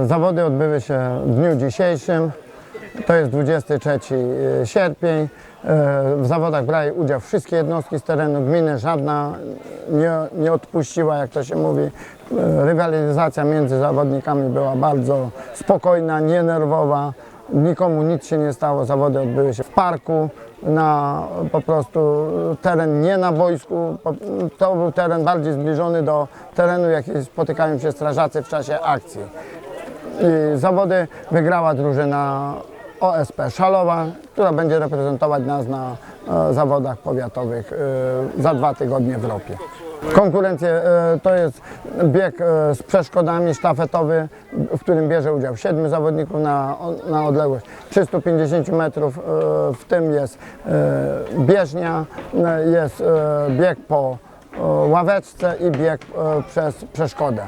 Zawody odbyły się w dniu dzisiejszym. To jest 23 sierpień. E, W zawodach brały udział wszystkie jednostki z terenu gminy, żadna nie, nie odpuściła, jak to się mówi. E, Rywalizacja między zawodnikami była bardzo spokojna, nienerwowa. Nikomu nic się nie stało. Zawody odbyły się w parku, na po prostu teren nie na boisku. Po- To był teren bardziej zbliżony do terenu, jaki spotykają się strażacy w czasie akcji. I zawody wygrała drużyna OSP Szalowa, która będzie reprezentować nas na e, zawodach powiatowych e, za dwa tygodnie w Ropie. Konkurencje e, to jest bieg z przeszkodami sztafetowy, w którym bierze udział siedmiu zawodników na, na odległość 350 metrów. W tym jest bieżnia, jest bieg po ławeczce i bieg przez przeszkodę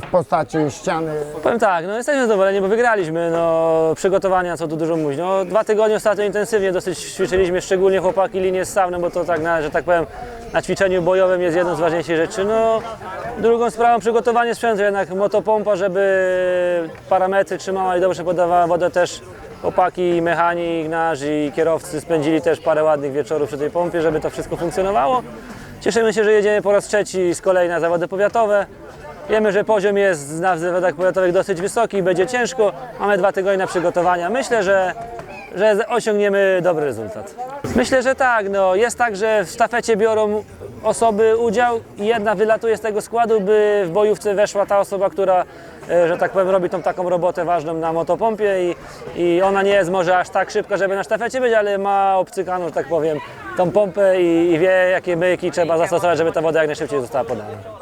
w postaci ściany Powiem tak, no jesteśmy zadowoleni, bo wygraliśmy. No, przygotowania, co tu dużo mówić. No, dwa tygodnie ostatnio intensywnie dosyć ćwiczyliśmy, szczególnie chłopaki linię z sauną, bo to tak, na, że tak powiem, na ćwiczeniu bojowym jest jedną z ważniejszych rzeczy. No, drugą sprawą przygotowanie sprzętu, jednak motopompa, żeby parametry trzymała i dobrze podawała wodę też. Chłopaki, mechanik nasz i kierowcy spędzili też parę ładnych wieczorów przy tej pompie, żeby to wszystko funkcjonowało. Cieszymy się, że jedziemy po raz trzeci z kolei na zawody powiatowe. Wiemy, że poziom jest na zawodach powiatowych dosyć wysoki i będzie ciężko. Mamy dwa tygodnie na przygotowania. Myślę, że, że osiągniemy dobry rezultat. Myślę, że tak. No, jest tak, że w sztafecie biorą osoby udział i jedna wylatuje z tego składu, by w bojówce weszła ta osoba, która, e, że tak powiem, robi tą taką robotę ważną na motopompie i, i ona nie jest może aż tak szybka, żeby na sztafecie być, ale ma obcykaną, że tak powiem, tą pompę i, i wie, jakie myki trzeba zastosować, żeby ta woda jak najszybciej została podana.